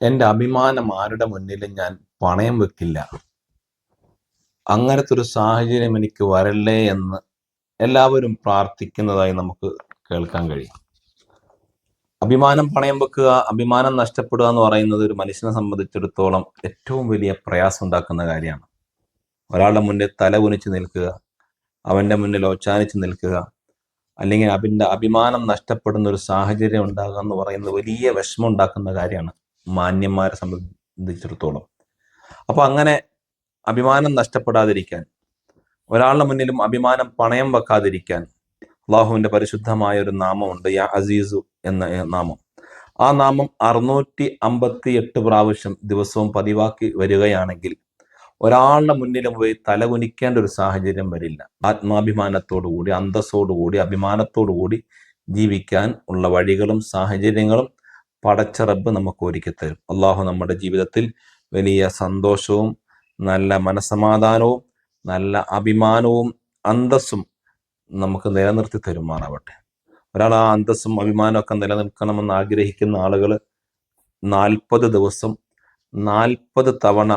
എന്റെ അഭിമാനം ആരുടെ മുന്നിലും ഞാൻ പണയം വെക്കില്ല. അങ്ങനത്തെ ഒരു സാഹചര്യം എനിക്ക് വരല്ലേ എന്ന് എല്ലാവരും പ്രാർത്ഥിക്കുന്നതായി നമുക്ക് കേൾക്കാൻ കഴിയും. അഭിമാനം പണയം വെക്കുക അഭിമാനം നഷ്ടപ്പെടുക എന്ന് പറയുന്നത് ഒരു മനുഷ്യനെ സംബന്ധിച്ചിടത്തോളം ഏറ്റവും വലിയ പ്രയാസം ഉണ്ടാക്കുന്ന കാര്യമാണ്. ഒരാളുടെ മുന്നിൽ തല കുനിച്ച് നിൽക്കുക അവന്റെ മുന്നിൽ ഓച്ചാനിച്ച് നിൽക്കുക അല്ലെങ്കിൽ അവന്റെ അഭിമാനം നഷ്ടപ്പെടുന്ന ഒരു സാഹചര്യം ഉണ്ടാകുക എന്ന് പറയുന്നത് വലിയ വിഷമം ഉണ്ടാക്കുന്ന കാര്യമാണ്. മാന്യന്മാരെ സംബന്ധിച്ചിടത്തോളം. അപ്പോൾ അങ്ങനെ അഭിമാനം നഷ്ടപ്പെടാതിരിക്കാൻ ഒരാളുടെ മുന്നിലും അഭിമാനം പണയം വെക്കാതിരിക്കാൻ അള്ളാഹുവിന്റെ പരിശുദ്ധമായ ഒരു നാമമുണ്ട് യാ അസീസു എന്ന നാമം. ആ നാമം അറുന്നൂറ്റി അമ്പത്തി എട്ട് പ്രാവശ്യം ദിവസവും പതിവാക്കി വരികയാണെങ്കിൽ ഒരാളുടെ മുന്നിലും പോയി തലകുനിക്കേണ്ട ഒരു സാഹചര്യം വരില്ല. ആത്മാഭിമാനത്തോടുകൂടി അന്തസ്സോടുകൂടി അഭിമാനത്തോടുകൂടി ജീവിക്കാൻ ഉള്ള വഴികളും സാഹചര്യങ്ങളും പടച്ച റബ്ബ് നമുക്ക് ഒരുക്കി തരും. അള്ളാഹു നമ്മുടെ ജീവിതത്തിൽ വലിയ സന്തോഷവും നല്ല മനസമാധാനവും നല്ല അഭിമാനവും അന്തസ്സും നമുക്ക് നിലനിർത്തി തരുമാറാവട്ടെ. ഒരാൾ ആ അന്തസ്സും അഭിമാനവും ഒക്കെ നിലനിൽക്കണമെന്ന് ആഗ്രഹിക്കുന്ന ആളുകൾ നാൽപ്പത് ദിവസം നാൽപ്പത് തവണ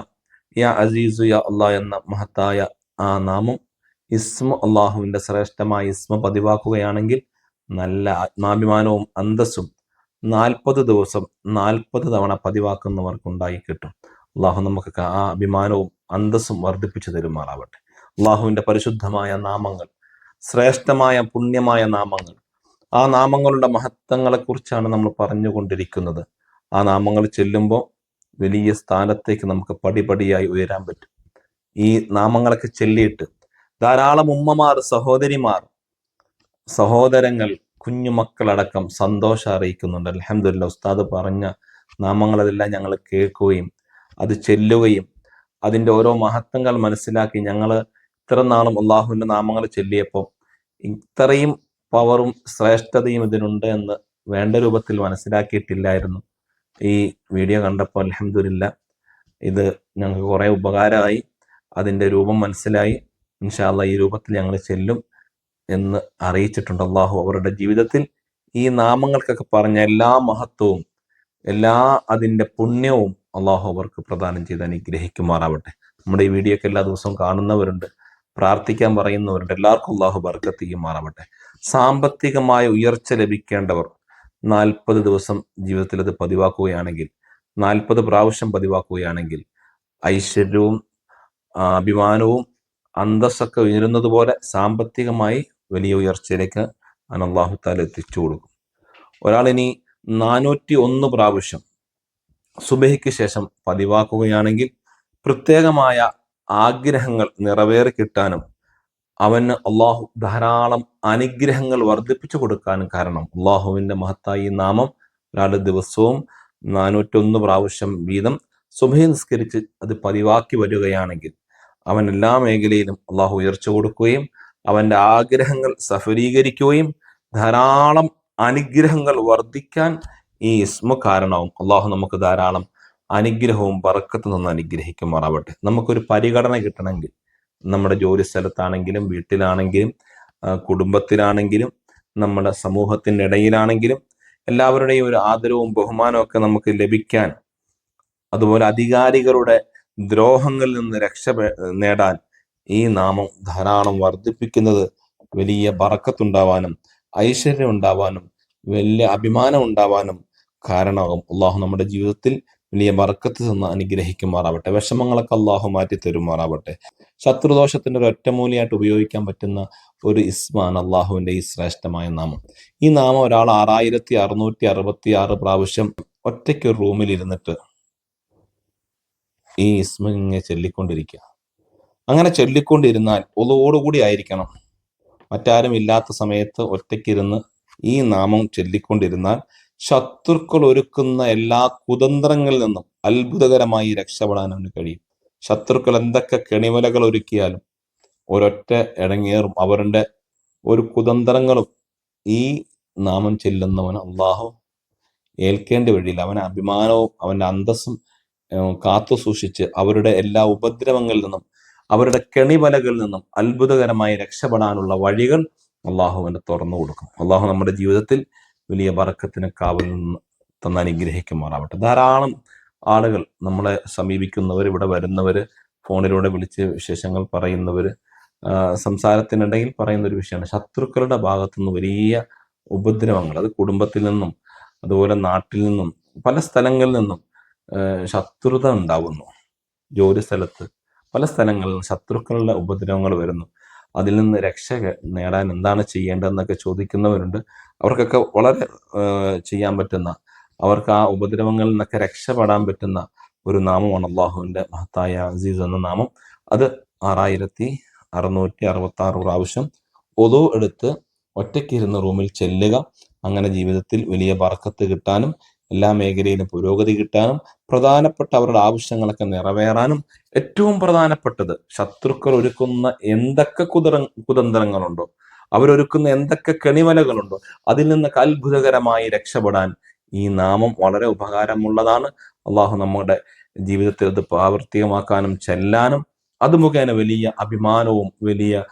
യാ അസീസു യാ അള്ളാഹ് എന്ന മഹത്തായ ആ നാമം ഇസ്മ അള്ളാഹുവിന്റെ ശ്രേഷ്ഠമായ ഇസ്മ പതിവാക്കുകയാണെങ്കിൽ നല്ല ആത്മാഭിമാനവും അന്തസ്സും നാൽപ്പത് ദിവസം നാൽപ്പത് തവണ പതിവാക്കുന്നവർക്ക് ഉണ്ടായി കിട്ടും. അള്ളാഹു നമുക്ക് ആ അഭിമാനവും അന്തസ്സും വർദ്ധിപ്പിച്ചു തരുമാറാവട്ടെ. അള്ളാഹുവിന്റെ പരിശുദ്ധമായ നാമങ്ങൾ ശ്രേഷ്ഠമായ പുണ്യമായ നാമങ്ങൾ ആ നാമങ്ങളുടെ മഹത്വങ്ങളെക്കുറിച്ചാണ് നമ്മൾ പറഞ്ഞുകൊണ്ടിരിക്കുന്നത്. ആ നാമങ്ങൾ ചെല്ലുമ്പോൾ വലിയ സ്ഥാനത്തേക്ക് നമുക്ക് പടിപടിയായി ഉയരാൻ പറ്റും. ഈ നാമങ്ങളൊക്കെ ചൊല്ലിയിട്ട് ധാരാളം ഉമ്മമാർ സഹോദരിമാർ സഹോദരങ്ങൾ കുഞ്ഞുമക്കളടക്കം സന്തോഷം അറിയിക്കുന്നുണ്ട്. അലഹമില്ല ഉസ്താദ് പറഞ്ഞ നാമങ്ങളതെല്ലാം ഞങ്ങൾ കേൾക്കുകയും അത് ചെല്ലുകയും അതിന്റെ ഓരോ മഹത്വങ്ങൾ മനസ്സിലാക്കി ഞങ്ങൾ ഇത്ര നാളും അള്ളാഹുവിന്റെ നാമങ്ങൾ ചെല്ലിയപ്പോൾ ഇത്രയും പവറും ശ്രേഷ്ഠതയും ഇതിനുണ്ട് എന്ന് വേണ്ട രൂപത്തിൽ മനസ്സിലാക്കിയിട്ടില്ലായിരുന്നു. ഈ വീഡിയോ കണ്ടപ്പോൾ അലഹമില്ല ഇത് ഞങ്ങൾക്ക് കുറേ ഉപകാരമായി അതിന്റെ രൂപം മനസ്സിലായി. ഇൻഷാല്ല ഈ രൂപത്തിൽ ഞങ്ങൾ ചെല്ലും. എന്ന് അറിയിച്ചിട്ടുണ്ട് അള്ളാഹു അവരുടെ ജീവിതത്തിൽ. ഈ നാമങ്ങൾക്കൊക്കെ പറഞ്ഞ എല്ലാ മഹത്വവും എല്ലാ അതിന്റെ പുണ്യവും അള്ളാഹു അവർക്ക് പ്രദാനം ചെയ്ത് അനുഗ്രഹിക്കുമാറാവട്ടെ. നമ്മുടെ ഈ വീഡിയോ ഒക്കെ എല്ലാ ദിവസവും കാണുന്നവരുണ്ട് പ്രാർത്ഥിക്കാൻ പറയുന്നവരുണ്ട്. എല്ലാവർക്കും അള്ളാഹു ബർക്കത്ത് ചെയ്യുമാറാവട്ടെ. സാമ്പത്തികമായ ഉയർച്ച ലഭിക്കേണ്ടവർ നാൽപ്പത് ദിവസം ജീവിതത്തിൽ അത് പതിവാക്കുകയാണെങ്കിൽ നാൽപ്പത് പ്രാവശ്യം പതിവാക്കുകയാണെങ്കിൽ ഐശ്വര്യവും അഭിമാനവും അന്തസ്സൊക്കെ ഉയരുന്നത് പോലെ സാമ്പത്തികമായി വലിയ ഉയർച്ചയിലേക്ക് അനല്ലാഹു താല എത്തിച്ചു കൊടുക്കും. ഒരാൾ ഇനി നാനൂറ്റി ഒന്ന് പ്രാവശ്യം സുബഹിക്ക് ശേഷം പതിവാക്കുകയാണെങ്കിൽ പ്രത്യേകമായ ആഗ്രഹങ്ങൾ നിറവേറി കിട്ടാനും അവന് അള്ളാഹു ധാരാളം അനുഗ്രഹങ്ങൾ വർദ്ധിപ്പിച്ചു കൊടുക്കാനും കാരണം അള്ളാഹുവിന്റെ മഹത്തായി നാമം ഒരാളുടെ ദിവസവും നാനൂറ്റൊന്ന് പ്രാവശ്യം വീതം സുബഹി നിസ്കരിച്ച് അത് പതിവാക്കി വരികയാണെങ്കിൽ അവൻ എല്ലാ മേഖലയിലും അള്ളാഹു ഉയർച്ച കൊടുക്കുകയും അവന്റെ ആഗ്രഹങ്ങൾ സഫലീകരിക്കുകയും ധാരാളം അനുഗ്രഹങ്ങൾ വർദ്ധിക്കാൻ ഈ ഇസ്മ കാരണവും അള്ളാഹു നമുക്ക് ധാരാളം അനുഗ്രഹവും പറക്കത്ത് നിന്ന് അനുഗ്രഹിക്കുമാറാവട്ടെ. നമുക്കൊരു പരിഗണന കിട്ടണമെങ്കിൽ നമ്മുടെ ജോലി സ്ഥലത്താണെങ്കിലും വീട്ടിലാണെങ്കിലും കുടുംബത്തിലാണെങ്കിലും നമ്മുടെ സമൂഹത്തിന്റെ ഇടയിലാണെങ്കിലും എല്ലാവരുടെയും ഒരു ആദരവും ബഹുമാനവും ഒക്കെ നമുക്ക് ലഭിക്കാൻ അതുപോലെ അധികാരികളുടെ ദ്രോഹങ്ങളിൽ നിന്ന് രക്ഷ നേടാൻ ഈ നാമം ധാരാളം വർദ്ധിപ്പിക്കുന്നത് വലിയ ബറക്കത്തുണ്ടാവാനും ഐശ്വര്യം ഉണ്ടാവാനും വലിയ അഭിമാനം ഉണ്ടാവാനും കാരണമാകും. അള്ളാഹു നമ്മുടെ ജീവിതത്തിൽ വലിയ ബർക്കത്ത് നിന്ന് അനുഗ്രഹിക്കുമാറാവട്ടെ. വിഷമങ്ങളൊക്കെ അള്ളാഹു മാറ്റി തരുമാറാവട്ടെ. ശത്രുദോഷത്തിന്റെ ഒരു ഒറ്റമൂലിയായിട്ട് ഉപയോഗിക്കാൻ പറ്റുന്ന ഒരു ഇസ്മാൻ അള്ളാഹുവിന്റെ ഈ ശ്രേഷ്ഠമായ നാമം. ഈ നാമം ഒരാൾ ആറായിരത്തി അറുന്നൂറ്റി അറുപത്തി ആറ് പ്രാവശ്യം ഒറ്റയ്ക്ക് ഒരു റൂമിൽ ഇരുന്നിട്ട് ഈ ഇസ്മ ഇങ്ങനെ ചൊല്ലിക്കൊണ്ടിരിക്കുക. അങ്ങനെ ചൊല്ലിക്കൊണ്ടിരുന്നാൽ ഒതോടുകൂടി ആയിരിക്കണം. മറ്റാരും ഇല്ലാത്ത സമയത്ത് ഒറ്റയ്ക്കിരുന്ന് ഈ നാമം ചൊല്ലിക്കൊണ്ടിരുന്നാൽ ശത്രുക്കൾ ഒരുക്കുന്ന എല്ലാ കുതന്ത്രങ്ങളിൽ നിന്നും അത്ഭുതകരമായി രക്ഷപ്പെടാൻ അവന് കഴിയും. ശത്രുക്കൾ എന്തൊക്കെ കെണിമലകൾ ഒരുക്കിയാലും ഒരൊറ്റ ഇടങ്ങേറും. അവരുടെ ഒരു കുതന്ത്രങ്ങളും ഈ നാമം ചെല്ലുന്നവൻ അള്ളാഹു ഏൽക്കേണ്ട വഴിയില്ല. അവൻ അഭിമാനവും അവന്റെ അന്തസ്സും കാത്തു സൂക്ഷിച്ച് അവരുടെ എല്ലാ ഉപദ്രവങ്ങളിൽ നിന്നും അവരുടെ കെണിവലകളിൽ നിന്നും അത്ഭുതകരമായി രക്ഷപ്പെടാനുള്ള വഴികൾ അള്ളാഹുവിന് തുറന്നു കൊടുക്കും. അള്ളാഹു നമ്മുടെ ജീവിതത്തിൽ വലിയ വറക്കത്തിന് കാവൽ നിന്ന് തന്ന് അനുഗ്രഹിക്കുമാറാവട്ടെ. ധാരാളം ആളുകൾ നമ്മളെ സമീപിക്കുന്നവർ ഇവിടെ വരുന്നവർ ഫോണിലൂടെ വിളിച്ച് വിശേഷങ്ങൾ പറയുന്നവർ സംസാരത്തിനിടയിൽ പറയുന്ന ഒരു വിഷയമാണ് ശത്രുക്കളുടെ ഭാഗത്തുനിന്ന് വലിയ ഉപദ്രവങ്ങൾ. അത് കുടുംബത്തിൽ നിന്നും അതുപോലെ നാട്ടിൽ നിന്നും പല സ്ഥലങ്ങളിൽ നിന്നും ശത്രുത ഉണ്ടാവുന്നു. ജോലി സ്ഥലത്ത് പല സ്ഥലങ്ങളിൽ ശത്രുക്കളുടെ ഉപദ്രവങ്ങൾ വരുന്നു. അതിൽ നിന്ന് രക്ഷ നേടാൻ എന്താണ് ചെയ്യേണ്ടതെന്നൊക്കെ ചോദിക്കുന്നവരുണ്ട്. അവർക്കൊക്കെ വളരെ ചെയ്യാൻ പറ്റുന്ന അവർക്ക് ആ ഉപദ്രവങ്ങളിൽ നിന്നൊക്കെ രക്ഷപ്പെടാൻ പറ്റുന്ന ഒരു നാമമാണ് അള്ളാഹുവിന്റെ മഹത്തായ അസീസ് എന്ന നാമം. അത് ആറായിരത്തി അറുന്നൂറ്റി അറുപത്തി ആറ് പ്രാവശ്യം ഒതു എടുത്ത് ഒറ്റയ്ക്കിരുന്ന് റൂമിൽ ചെല്ലുക. അങ്ങനെ ജീവിതത്തിൽ വലിയ ബർക്കത്ത് കിട്ടാനും എല്ലാ മേഖലയിലും പുരോഗതി കിട്ടാനും പ്രധാനപ്പെട്ട അവരുടെ ആവശ്യങ്ങളൊക്കെ നിറവേറാനും ഏറ്റവും പ്രധാനപ്പെട്ടത് ശത്രുക്കൾ ഒരുക്കുന്ന എന്തൊക്കെ കുതറ കുതന്ത്രങ്ങളുണ്ടോ? അവരൊരുക്കുന്ന എന്തൊക്കെ കെണിമലകളുണ്ടോ? അതിൽ നിന്ന് അത്ഭുതകരമായി രക്ഷപ്പെടാൻ ഈ നാമം വളരെ ഉപകാരമുള്ളതാണ്. അള്ളാഹു നമ്മുടെ ജീവിതത്തിൽ അത് പ്രാവർത്തികമാക്കാനും ചെല്ലാനും അത് മുഖേന വലിയ അഭിമാനവും വലിയ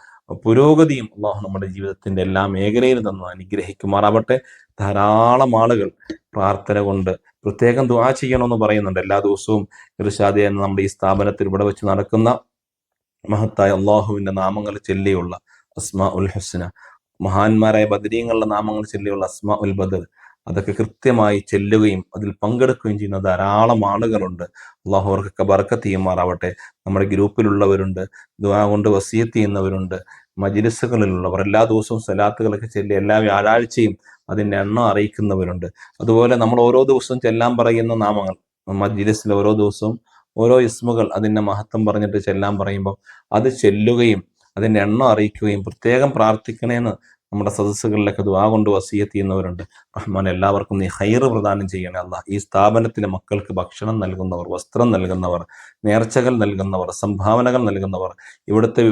പുരോഗതിയും അള്ളാഹു നമ്മുടെ ജീവിതത്തിന്റെ എല്ലാ മേഖലയിലും തന്നു അനുഗ്രഹിക്കുമാറാവട്ടെ. ധാരാളം ആളുകൾ പ്രാർത്ഥന കൊണ്ട് പ്രത്യേകം ദ്വാ ചെയ്യണമെന്ന് പറയുന്നുണ്ട്. എല്ലാ ദിവസവും ഇർഷാദി എന്ന നമ്മുടെ ഈ സ്ഥാപനത്തിൽ ഇവിടെ വെച്ച് നടക്കുന്ന മഹത്തായ അള്ളാഹുവിന്റെ നാമങ്ങൾ ചൊല്ലിയുള്ള അസ്മ ഉൽ ഹസ്ന. മഹാന്മാരായ ബദരീങ്ങളുടെ നാമങ്ങൾ ചൊല്ലിയുള്ള അസ്മ ഉൽ ബദർ. അതൊക്കെ കൃത്യമായി ചെല്ലുകയും അതിൽ പങ്കെടുക്കുകയും ചെയ്യുന്ന ധാരാളം ആളുകളുണ്ട്. അള്ളാഹു അവർക്കൊക്കെ ബർക്കത്ത് ചെയ്യുമാറാവട്ടെ. നമ്മുടെ ഗ്രൂപ്പിലുള്ളവരുണ്ട്. ദുആ കൊണ്ട് വസീയത്ത് ചെയ്യുന്നവരുണ്ട്. മജിലിസുകളിലുള്ളവർ എല്ലാ ദിവസവും സലാത്തുകളൊക്കെ ചെല്ലി എല്ലാ വ്യാഴാഴ്ചയും അതിന്റെ എണ്ണം അറിയിക്കുന്നവരുണ്ട്. അതുപോലെ നമ്മൾ ഓരോ ദിവസവും ചെല്ലാൻ പറയുന്ന നാമങ്ങൾ മജ്ലിസിൽ ഓരോ ദിവസവും ഓരോ ഇസ്മുകൾ അതിന്റെ മഹത്വം പറഞ്ഞിട്ട് ചെല്ലാൻ പറയുമ്പോൾ അത് ചെല്ലുകയും അതിന്റെ എണ്ണം അറിയിക്കുകയും പ്രത്യേകം പ്രാർത്ഥിക്കണേന്ന് നമ്മുടെ സദസ്സുകളിലൊക്കെ ദുആ കൊണ്ട് വസീയത്ത് ചെയ്യുന്നവരുണ്ട്. റഹ്മാൻ എല്ലാവർക്കും നീ ഹൈറ് പ്രദാനം ചെയ്യണേ അല്ല ഈ സ്ഥാപനത്തിന് മക്കൾക്ക് ഭക്ഷണം നൽകുന്നവർ വസ്ത്രം നൽകുന്നവർ നേർച്ചകൾ നൽകുന്നവർ സംഭാവനകൾ നൽകുന്നവർ ഇവിടുത്തെ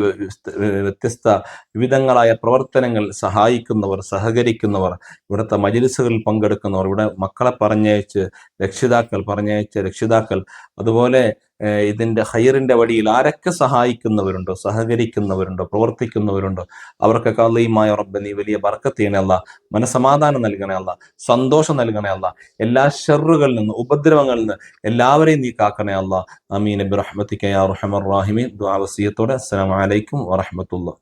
വ്യത്യസ്ത വിവിധങ്ങളായ പ്രവർത്തനങ്ങൾ സഹായിക്കുന്നവർ സഹകരിക്കുന്നവർ ഇവിടുത്തെ മജിലിസുകളിൽ പങ്കെടുക്കുന്നവർ ഇവിടെ മക്കളെ പറഞ്ഞയച്ച് രക്ഷിതാക്കൾ പറഞ്ഞയച്ച രക്ഷിതാക്കൾ അതുപോലെ ഏഹ്, ഇതിന്റെ ഹൈറിന്റെ വഴിയിൽ ആരൊക്കെ സഹായിക്കുന്നവരുണ്ടോ സഹകരിക്കുന്നവരുണ്ടോ പ്രവർത്തിക്കുന്നവരുണ്ടോ? അവർക്കൊക്കെ അള്ളയുമായ റബ്ബ് നീ വലിയ ബർക്കത്ത് മനസമാധാനം നൽകണേ അല്ല സന്തോഷം നൽകണേ അല്ല എല്ലാ ഷെറുകളിൽ നിന്ന് ഉപദ്രവങ്ങളിൽ നിന്ന് എല്ലാവരെയും നീ കാക്കണേ അല്ല. അമീൻ ബിറഹ്മത്തിക്കയ റഹമർ റാഹിമീൻ. ദുആ വസിയത്തോടെ. അസ്സലാമു അലൈക്കും വറഹ്മത്തുള്ളാഹി.